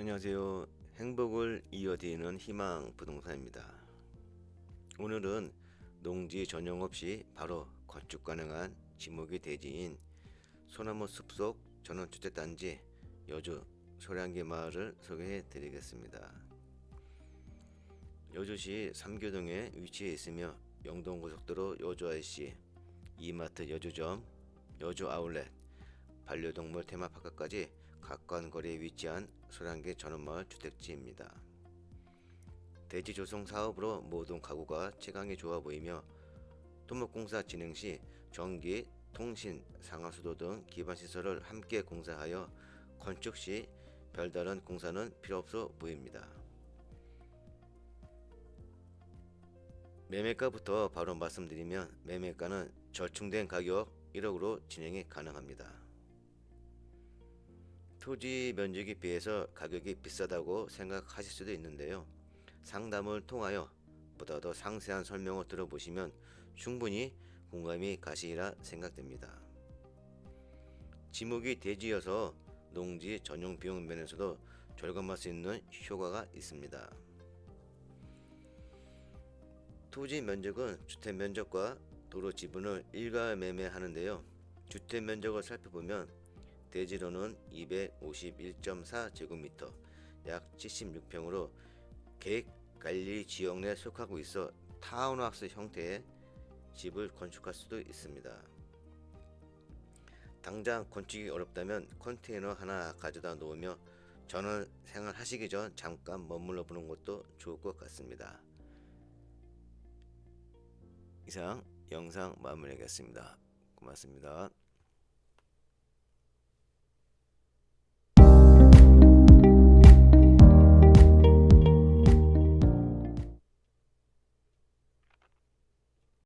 안녕하세요. 행복을 이어드리는 희망 부동산입니다. 오늘은 농지 전용 없이 바로 건축 가능한 지목이 대지인 소나무 숲속 전원주택단지 여주 소량기 마을을 소개해 드리겠습니다. 여주시 삼교동에 위치해 있으며 영동고속도로 여주 IC, 이마트 여주점, 여주 아울렛, 반려동물 테마파크까지 가까운 거리에 위치한 소량계 전원마을 주택지입니다. 대지 조성 사업으로 모든 가구가 채광이 좋아 보이며 토목공사 진행 시 전기, 통신, 상하수도 등 기반 시설을 함께 공사하여 건축 시 별다른 공사는 필요 없어 보입니다. 매매가부터 바로 말씀드리면 매매가는 절충된 가격 1억으로 진행이 가능합니다. 토지 면적에 비해서 가격이 비싸다고 생각하실 수도 있는데요. 상담을 통하여 보다 더 상세한 설명을 들어보시면 충분히 공감이 가시리라 생각됩니다. 지목이 대지여서 농지 전용 비용 면에서도 절감할 수 있는 효과가 있습니다. 토지 면적은 주택 면적과 도로 지분을 일괄 매매하는데요. 주택 면적을 살펴보면 대지로는 251.4 제곱미터, 약 76평으로 계획 관리 지역 내 속하고 있어 타운하우스 형태의 집을 건축할 수도 있습니다. 당장 건축이 어렵다면 컨테이너 하나 가져다 놓으며 전원 생활하시기 전 잠깐 머물러 보는 것도 좋을 것 같습니다. 이상 영상 마무리하겠습니다. 고맙습니다.